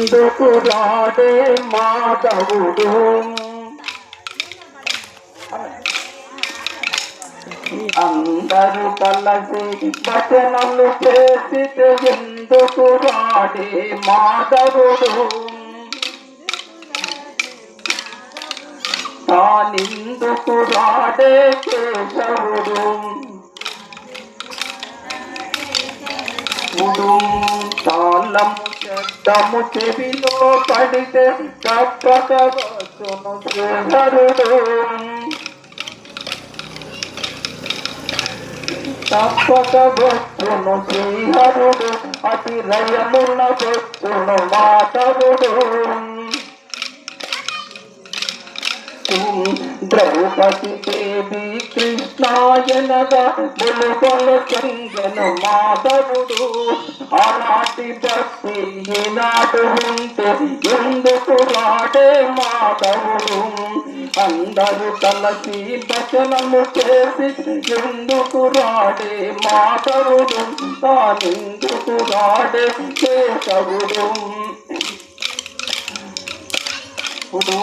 ఎందుకు రాడే మాధవుడు. అందరూ కలసి భజనలు చేసితే ఎందుకు రాడే మాధవుడు? తానిందుకు రాడే కేశవుడు. ఉడుం తాళము శబ్దము చెవిలో పడితే తప్పక వచ్చును శ్రీహరుడు తప్పక వచ్చును శ్రీహరుడు అతి రయమున వచ్చును మాతరుడు ద్రౌపది దేవి కృష్ణాయనగా ములుగొల సంగన మాధవుడు ఆనాటి భక్తి ఈనాడు ఉంటే ఎందుకు రాడే మాధవుడు అందరూ కలిసి భజనము చేసి ఎందుకు రాడే మాధవుడు తానెందుకు రాడే కేశవుడు ఇప్పుడు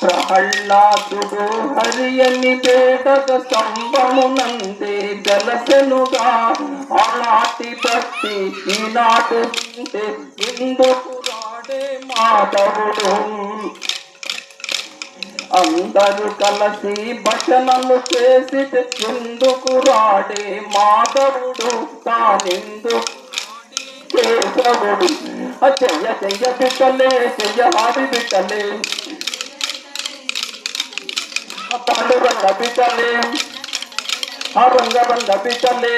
ప్రహ్లాదుడు హరియని పేదక స్తంభమునందే జలసెనుగా ఆనాటి భక్తి ఈనాటి ఉంటే ఎందుకు రాడే మాధవుడు. అందరూ కలసి భజనలు చేసి ఎందుకు రాడే మాధవుడు తానెందుకు కేశవుడు జయ జయ బిడ్డలే జయ హారి బిడ్డలే పాండురంగ బిడ్డలే ఆ రంగరంగ బిడ్డలే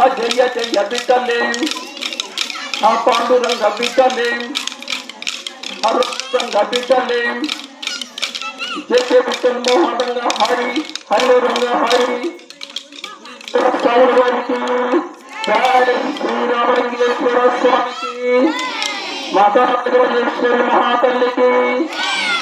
ఆ జయ జయ బిడ్డలే ఆ పాండురంగ బిడ్డలే ఆ రంగ బిడ్డలే జయ బిడ్డలు మోహనంగా హరి హరి రంగ హరి స్వామి వారికి జయ శ్రీరామలింగేశ్వర స్వామికి మాతా రాజరాజేశ్వరి మహాతల్లికి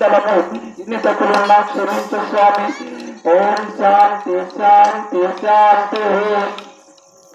బిడ్డలను ఇన్ని తప్పులున్నా క్షమించు స్వామి. ఓం శాంతి శాంతి శాంతి.